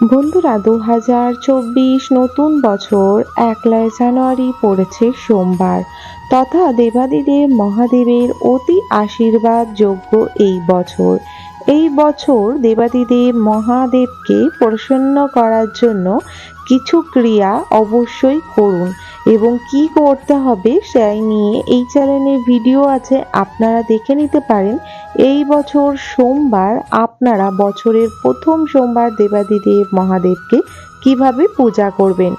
বন্ধুরা দু হাজার চব্বিশ নতুন বছর একলাই জানুয়ারি পড়েছে সোমবার। তথা দেবাদিদেব মহাদেবের অতি আশীর্বাদ যোগ্য এই বছর। এই বছর দেবাদিদেব মহাদেবকে প্রসন্ন করার জন্য কিছু ক্রিয়া অবশ্যই করুন। এবং কি করতে হবে সেই নিয়ে এই চ্যানেলে ভিডিও আছে, আপনারা দেখে নিতে পারেন। এই বছর সোমবার আপনারা বছরের প্রথম সোমবার দেবাদিদেব মহাদেবকে কীভাবে পূজা করবেন।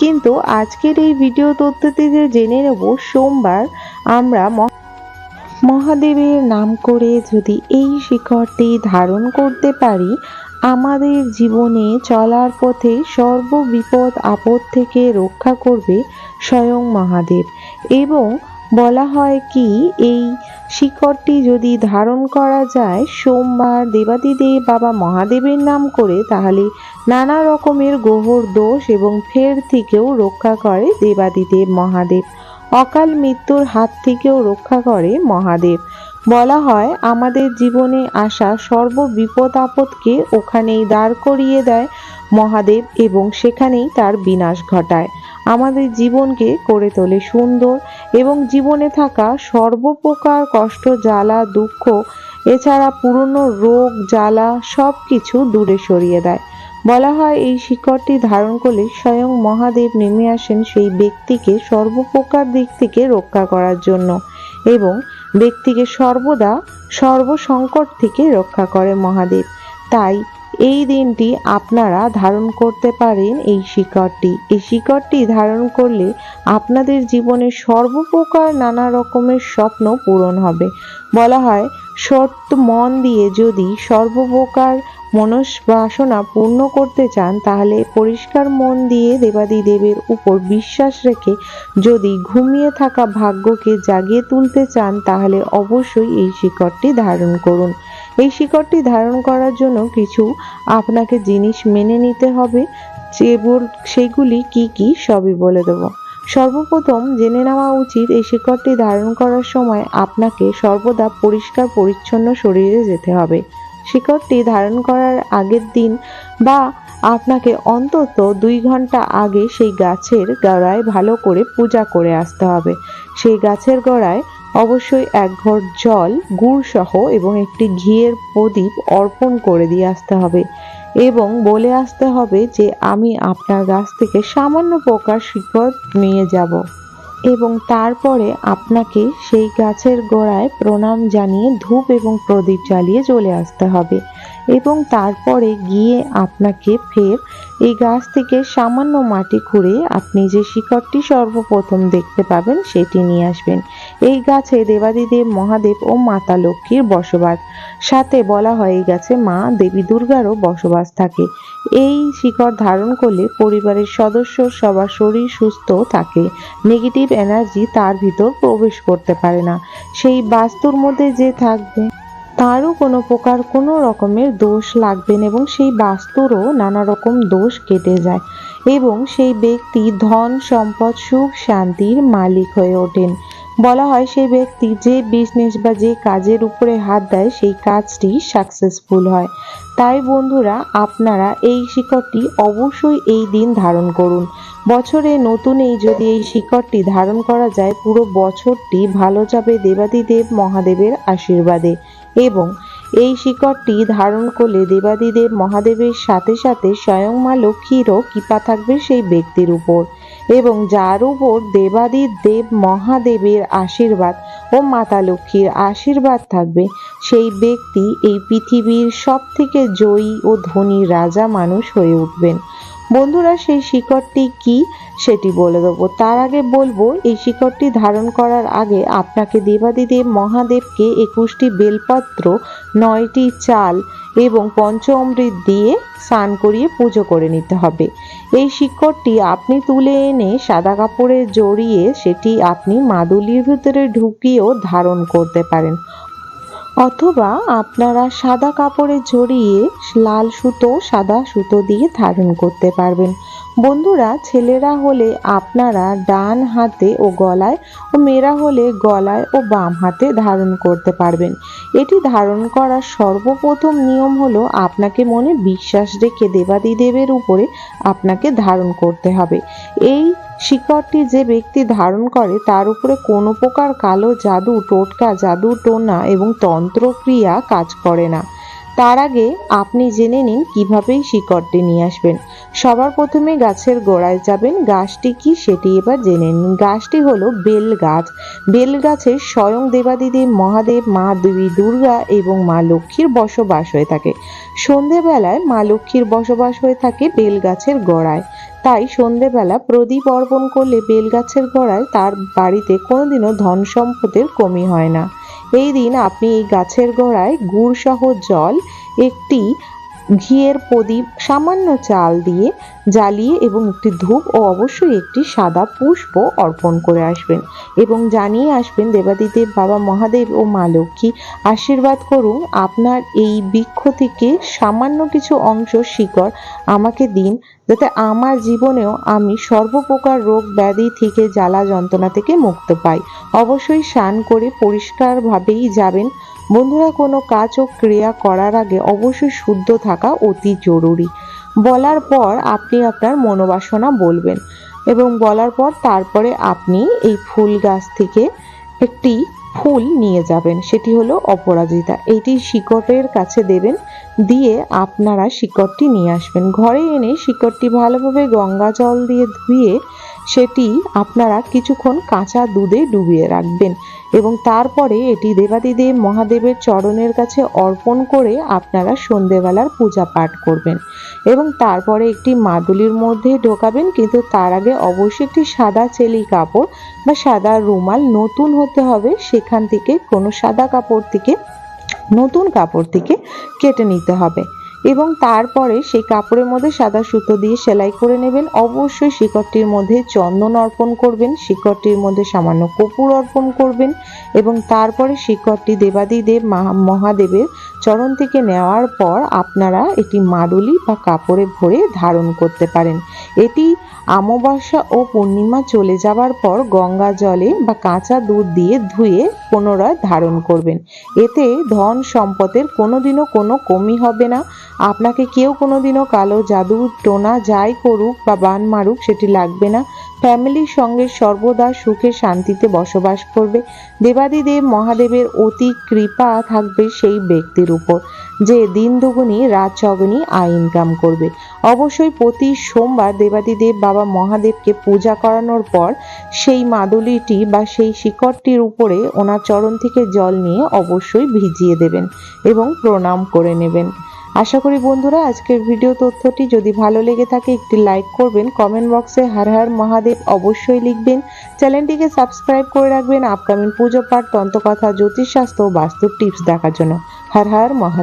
কিন্তু আজকের এই ভিডিও তথ্যতে যে জেনে নেব, সোমবার আমরা মহাদেবের নাম করে যদি এই শিখরটি ধারণ করতে পারি আমাদের জীবনে চলার পথে সর্ব বিপদ আপদ থেকে রক্ষা করবে স্বয়ং মহাদেব। এবং বলা হয় কি, এই শিকড়টি যদি ধারণ করা যায়, সোমবার দেবাদিদেব বাবা মহাদেবের নাম করে তাহলে নানা রকমের গ্রহর দোষ এবং ফের থেকেও রক্ষা করে দেবাদিদেব মহাদেব। অকাল মৃত্যুর হাত থেকেও রক্ষা করে মহাদেব। বলা হয়, আমাদের জীবনে আসা সর্ব বিপদ আপদকে ওখানেই দাঁড় করিয়ে দেয় মহাদেব এবং সেখানেই তার বিনাশ ঘটায়। আমাদের জীবনকে করে তোলে সুন্দর এবং জীবনে থাকা সর্বপ্রকার কষ্ট, জ্বালা, দুঃখ, এছাড়া পুরনো রোগ, জ্বালা সব কিছু দূরে সরিয়ে দেয়। বলা হয়, এই শিকড়টি ধারণ করলে স্বয়ং মহাদেব নেমে আসেন সেই ব্যক্তিকে সর্বপ্রকার দিক থেকে রক্ষা করার জন্য এবং ব্যক্তিকে সর্বদা সর্বসংকট থেকে রক্ষা করে মহাদেব। তাই এই দিনটি আপনারা ধারণ করতে পারেন এই শিকড়টি এই শিকড়টি ধারণ করলে আপনাদের জীবনে সর্বপ্রকার নানা রকমের স্বপ্ন পূরণ হবে। বলা হয়, সত্য মন দিয়ে যদি সর্বপ্রকার মনস্বাসনা পূর্ণ করতে চান, তাহলে পরিষ্কার মন দিয়ে দেবাদি দেবের উপর বিশ্বাস রেখে যদি ঘুমিয়ে থাকা ভাগ্যকে জাগিয়ে তুলতে চান, তাহলে অবশ্যই এই শিকড়টি ধারণ করুন। এই শিকড়টি ধারণ করার জন্য কিছু আপনাকে জিনিস মেনে নিতে হবে। সেগুলি কি কি সবই বলে দেবো। সর্বপ্রথম জেনে নেওয়া উচিত, এই শিকড়টি ধারণ করার সময় আপনাকে সর্বদা পরিষ্কার পরিচ্ছন্ন শরীরে যেতে হবে। শিকড়টি ধারণ করার আগের দিন বা আপনাকে অন্তত দুই ঘণ্টা আগে সেই গাছের গোড়ায় ভালো করে পূজা করে আসতে হবে। সেই গাছের গোড়ায় অবশ্যই এক ঘর জল, গুড় সহ এবং একটি ঘিয়ের প্রদীপ অর্পণ করে দিয়ে আসতে হবে এবং বলে আসতে হবে যে, আমি আপনার গাছ থেকে সামান্য প্রকার শিকড় নিয়ে যাব। এবং তারপরে আপনাকে সেই গাছের গোড়ায় প্রণাম জানিয়ে ধূপ এবং প্রদীপ জ্বালিয়ে চলে আসতে হবে। এবং তারপরে গিয়ে আপনাকে ফের এই গাছ থেকে সামান্য মাটি খুঁড়ে আপনি যে শিকড়টি সর্বপ্রথম দেখতে পাবেন সেটি নিয়ে আসবেন। এই গাছে দেবাদিদেব, মহাদেব ও মাতা লক্ষ্মীর বসবাস। সাথে বলা হয়, এই গাছে মা দেবী দুর্গারও বসবাস থাকে। এই শিকড় ধারণ করলে পরিবারের সদস্য, সবার শরীর সুস্থ থাকে। নেগেটিভ এনার্জি তার ভিতর প্রবেশ করতে পারে না। সেই বাস্তুর মধ্যে যে থাকবে। তারও কোনো প্রকার কোনো রকমের দোষ লাগবে না এবং সেই বাস্তুরও নানা রকম দোষ কেটে যায় এবং সেই ব্যক্তি ধন, সম্পদ, সুখ, শান্তির মালিক হয়ে ওঠেন। বলা হয় সেই ব্যক্তি যে বিজনেস বা যে কাজের উপরে হাত দেয়, সেই কাজটি সাকসেসফুল হয়। তাই বন্ধুরা, আপনারা এই শিকড়টি অবশ্যই এই দিন ধারণ করুন। বছরে নতুন এই যদি এই শিকড়টি ধারণ করা যায়, পুরো বছরটি ভালো যাবে দেবাদিদেব মহাদেবের আশীর্বাদে। এবং এই শিকড়টি ধারণ করলে দেবাদিদেব মহাদেবের সাথে সাথে স্বয়ং মা লক্ষ্মীরও কৃপা থাকবে সেই ব্যক্তির উপর। এবং যার উপর দেবাদি দেব মহাদেবের আশীর্বাদ ও মাতা লক্ষ্মীর আশীর্বাদ থাকবে সেই ব্যক্তি এই পৃথিবীর সব থেকে জয়ী ও ধনী রাজা মানুষ হয়ে উঠবেন। বন্ধুরা, সেই শিকড়টি কি? সেটি বলে দেবো। তার আগে বলব, এই শিকড়টি ধারণ করার আগে আপনাকে দেবাদিদেব মহাদেবকে একুশটি বেলপত্র, নয়টি চাল এবং পঞ্চ অমৃত দিয়ে স্নান করিয়ে পুজো করে নিতে হবে। এই শিকড়টি আপনি তুলে এনে সাদা কাপড়ে জড়িয়ে সেটি আপনি মাদুলির ভিতরে ঢুকিয়েও ধারণ করতে পারেন। অথবা আপনারা সাদা কাপড়ে জড়িয়ে লাল সুতো, সাদা সুতো দিয়ে ধারণ করতে পারবেন। বন্ধুরা, ছেলেরা হলে আপনারা ডান হাতে ও গলায় ও মেয়েরা হলে গলায় ও বাম হাতে ধারণ করতে পারবেন। এটি ধারণ করার সর্বপ্রথম নিয়ম হলো আপনাকে মনে বিশ্বাস রেখে দেবাদিদেবের উপরে আপনাকে ধারণ করতে হবে। এই শিকড়টি যে ব্যক্তি ধারণ করে তার উপরে কোনো প্রকার কালো জাদু, টোটকা জাদু টোনা এবং তন্ত্রক্রিয়া কাজ করে না। তার আগে আপনি জেনে নিন কীভাবে শিকড়টি নিয়ে আসবেন। সবার প্রথমে গাছের গোড়ায় যাবেন। গাছটি কি সেটি এবার জেনে নিন। গাছটি হলো বেল গাছ। বেল গাছের স্বয়ং দেবাদিদেব মহাদেব, মা দেবী, দুর্গা এবং মা লক্ষ্মীর বসবাস হয়ে থাকে। সন্ধেবেলায় মা লক্ষ্মীর বসবাস হয়ে থাকে বেল গাছের গোড়ায়। তাই সন্ধেবেলা প্রদীপ অর্পণ করলে বেল গাছের গোড়ায় তার বাড়িতে কোনোদিনও ধন সম্পদের কমি হয় না। এই দিন আপনি এই গাছের গোড়ায় গুড় সহ জল একটি ঘিয়ের প্রদীপ সামান্য চাল দিয়ে জ্বালিয়ে এবং একটি ধূপ ও অবশ্যই একটি সাদা পুষ্প অর্পণ করে আসবেন এবং জানিয়ে আসবেন, দেবাদিদেব, বাবা মহাদেব ও মা লক্ষ্মী, আশীর্বাদ করুন, আপনার এই বৃক্ষ থেকে সামান্য কিছু অংশ শিকড় আমাকে দিন, যাতে আমার জীবনেও আমি সর্বপ্রকার রোগ ব্যাধি থেকে জ্বালা যন্ত্রণা থেকে মুক্ত পাই। অবশ্যই স্নান করে পরিষ্কারভাবেই যাবেন। বন্ধুরা, কোনো কাজ ও ক্রিয়া করার আগে অবশ্যই শুদ্ধ থাকা অতি জরুরি। বলার পর আপনি আপনার মনোবাসনা বলবেন এবং বলার পর তারপরে আপনি এই ফুল গাছ থেকে একটি ফুল নিয়ে যাবেন। সেটি হলো অপরাজিতা। এটি শিকড়ের কাছে দেবেন, দিয়ে আপনারা শিকড়টি নিয়ে আসবেন। ঘরে এনে শিকড়টি ভালোভাবে গঙ্গা জল দিয়ে ধুয়ে সেটি আপনারা কিছুক্ষণ কাঁচা দুধে ডুবিয়ে রাখবেন এবং তারপরে এটি দেবাদিদেব মহাদেবের চরণের কাছে অর্পণ করে আপনারা সন্ধেবেলার পূজা পাঠ করবেন এবং তারপরে একটি মাদুলির মধ্যে ঢোকাবেন, কিন্তু তার আগে অবশ্যই একটি সাদা চেলি কাপড় বা সাদা রুমাল নতুন হতে হবে। সেখান থেকে কোনো সাদা কাপড় থেকে, নতুন কাপড় থেকে কেটে নিতে হবে। এবং তারপরে সেই কাপড়ের মধ্যে সাদা সুতো দিয়ে সেলাই করে নেবেন। অবশ্যই শিকড়টির মধ্যে চন্দন অর্পণ করবেন, শিকড়টির মধ্যে সামান্য কপুর অর্পণ করবেন এবং তারপরে শিকড়টি দেবাদিদেব মহা- মহাদেবের চরণ থেকে নেওয়ার পর আপনারা এটি মাদুলি বা কাপড়ে ভরে ধারণ করতে পারেন। এটি অমাবস্যা ও পূর্ণিমা চলে যাবার পর গঙ্গা জলে বা কাঁচা দুধ দিয়ে ধুয়ে পুনরায় ধারণ করবেন। এতে ধন সম্পদের কোনোদিনও কোনো কমি হবে না। আপনাকে কেউ কোনোদিনও কালো জাদু, টোনা যাই করুক বা বান মারুক, সেটি লাগবে না। ফ্যামিলির সঙ্গে সর্বদা সুখে শান্তিতে বসবাস করবে। দেবাদিদেব মহাদেবের অতি কৃপা থাকবে সেই ব্যক্তির উপর, যে দিন দুগুনি রাত চগুনি আয় ইনকাম করবে। অবশ্যই প্রতি সোমবার দেবাদিদেব বাবা মহাদেবকে পূজা করানোর পর সেই মাদুলিটি বা সেই শিকড়টির উপরে ওনার চরণ থেকে জল নিয়ে অবশ্যই ভিজিয়ে দেবেন এবং প্রণাম করে নেবেন। আশা করি বন্ধুরা আজকের ভিডিও তথ্যটি যদি ভালো লেগে থাকে, একটি লাইক করবেন কমেন্ট বক্সে হার হার মহাদেব অবশ্যই লিখবেন। চ্যানেলটিকে সাবস্ক্রাইব করে রাখবেন আপকামিং পুজো পাঠ, তন্ত্রকথা, জ্যোতিষশাস্ত্র বাস্তু টিপস দেখার জন্য। হার হার মহাদেব।